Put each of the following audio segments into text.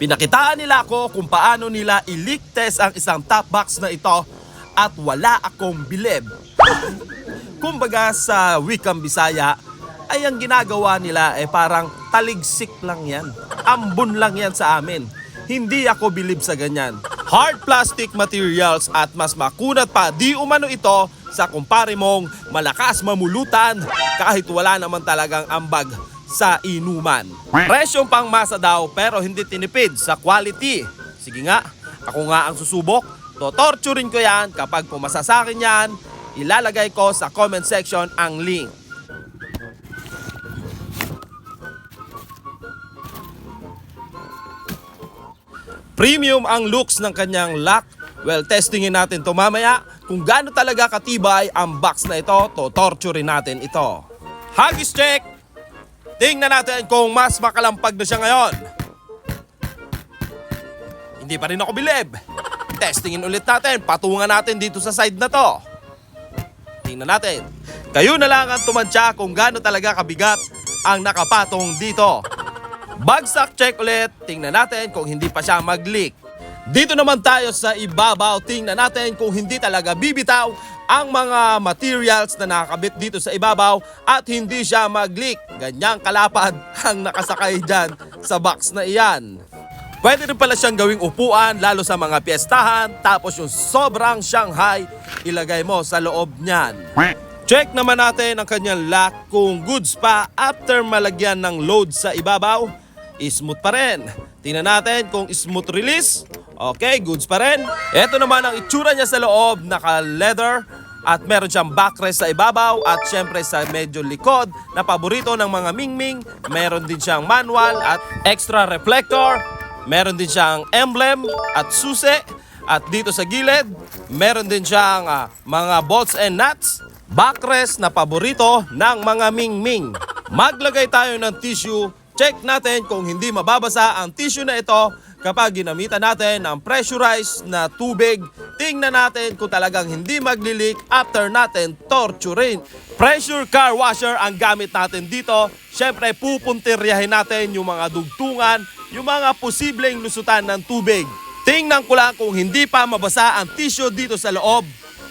Pinakitaan nila ako kung paano nila i-leak test ang isang top box na ito at wala akong bilib. Kumbaga sa wikang Bisaya, ay ang ginagawa nila ay parang taligsik lang yan. Ambon lang yan sa amin. Hindi ako bilib sa ganyan. Hard plastic materials at mas makunat pa di umano ito sa kumpare mong malakas mamulutan kahit wala naman talagang ambag sa inuman. Presyong pang masa daw pero hindi tinipid sa quality. Sige nga, ako nga ang susubok. Totorturin ko yan kapag pumasa sa akin yan. Ilalagay ko sa comment section ang link. Premium ang looks ng kanyang lock. Well, testingin natin to mamaya. Kung gaano talaga katibay ang box na ito, to torturein natin ito. Hagis check! Tingnan natin kung mas makalampag na siya ngayon. Hindi pa rin ako bilib. Testingin ulit natin. Patungan natin dito sa side na to. Tingnan natin. Kayo na lang ang tumansya kung gaano talaga kabigat ang nakapatong dito. Bagsak check ulit. Tingnan natin kung hindi pa siya mag-leak. Dito naman tayo sa ibabaw. Tingnan natin kung hindi talaga bibitaw ang mga materials na nakakabit dito sa ibabaw at hindi siya mag-leak. Ganyang kalapad ang nakasakay dyan sa box na iyan. Pwede rin pala siyang gawing upuan lalo sa mga piyestahan tapos yung sobrang Shanghai ilagay mo sa loob niyan. Check naman natin ang kanyang lock kung goods pa after malagyan ng load sa ibabaw. Smooth pa rin. Tingnan natin kung smooth release. Okay, goods pa rin. Ito naman ang itsura niya sa loob, naka-leather at meron siyang backrest sa ibabaw at syempre sa medyo likod na paborito ng mga mingming. Meron din siyang manual at extra reflector. Meron din siyang emblem at susi. At dito sa gilid, meron din siyang ah, mga bolts and nuts. Backrest na paborito ng mga mingming. Maglagay tayo ng tissue. Check natin kung hindi mababasa ang tissue na ito kapag ginamitan natin ang pressurized na tubig. Tingnan natin kung talagang hindi maglilik after natin torturin. Pressure car washer ang gamit natin dito. Siyempre pupuntiryahin natin yung mga dugtungan, yung mga posibleng lusutan ng tubig. Tingnan ko lang kung hindi pa mabasa ang tissue dito sa loob.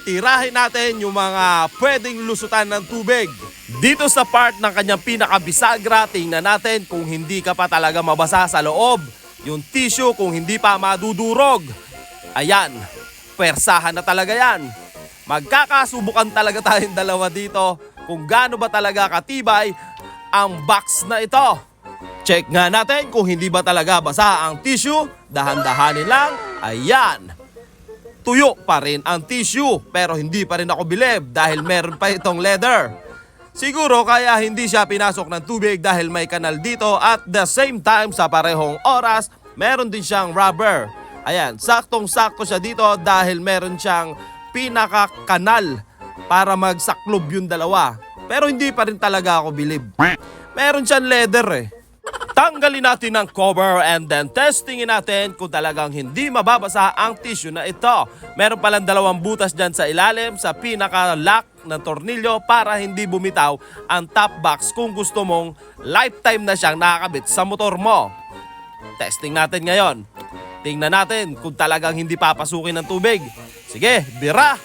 Tirahin natin yung mga pwedeng lusutan ng tubig. Dito sa part ng kanyang pinakabisagra, tingnan natin kung hindi ka pa talaga mabasa sa loob. Yung tissue kung hindi pa madudurog. Ayan, persahan na talaga yan. Magkakasubukan talaga tayong dalawa dito kung gaano ba talaga katibay ang box na ito. Check nga natin kung hindi ba talaga basa ang tissue. Dahan-dahanin lang. Ayan. Tuyo pa rin ang tissue pero hindi pa rin ako bilib dahil meron pa itong leather. Siguro kaya hindi siya pinasok ng tubig dahil may kanal dito at the same time sa parehong oras meron din siyang rubber. Ayan, saktong-sakto siya dito dahil meron siyang pinaka-kanal para magsaklob yung dalawa. Pero hindi pa rin talaga ako bilib. Meron siyang leather eh. Tanggalin natin ang cover and then testingin natin kung talagang hindi mababasa ang tissue na ito. Meron palang dalawang butas dyan sa ilalim sa pinaka-lock ng tornilyo para hindi bumitaw ang top box kung gusto mong lifetime na siyang nakakabit sa motor mo. Testing natin ngayon. Tingnan natin kung talagang hindi papasukin ng tubig. Sige, bira!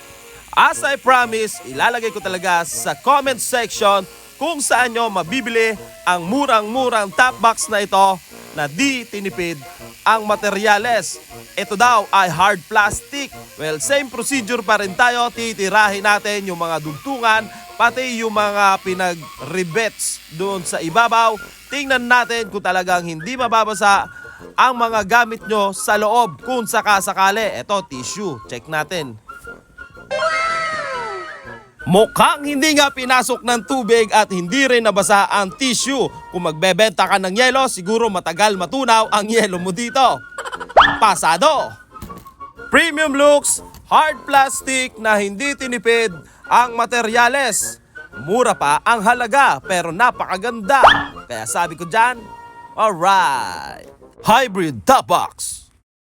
As I promise, ilalagay ko talaga sa comment section kung saan nyo mabibili ang murang-murang top box na ito na di tinipid ang materyales. Ito daw ay hard plastic. Well, same procedure pa rin tayo. Titirahin natin yung mga dugtungan, pati yung mga pinag-rivets doon sa ibabaw. Tingnan natin kung talagang hindi mababasa ang mga gamit nyo sa loob kung sakasakali. Ito, tissue. Check natin. Mukhang hindi nga pinasok ng tubig at hindi rin nabasa ang tissue. Kung magbebenta ka ng yelo, siguro matagal matunaw ang yelo mo dito. Pasado! Premium looks, hard plastic na hindi tinipid ang materyales. Mura pa ang halaga pero napakaganda. Kaya sabi ko dyan, alright. Hybrid top box.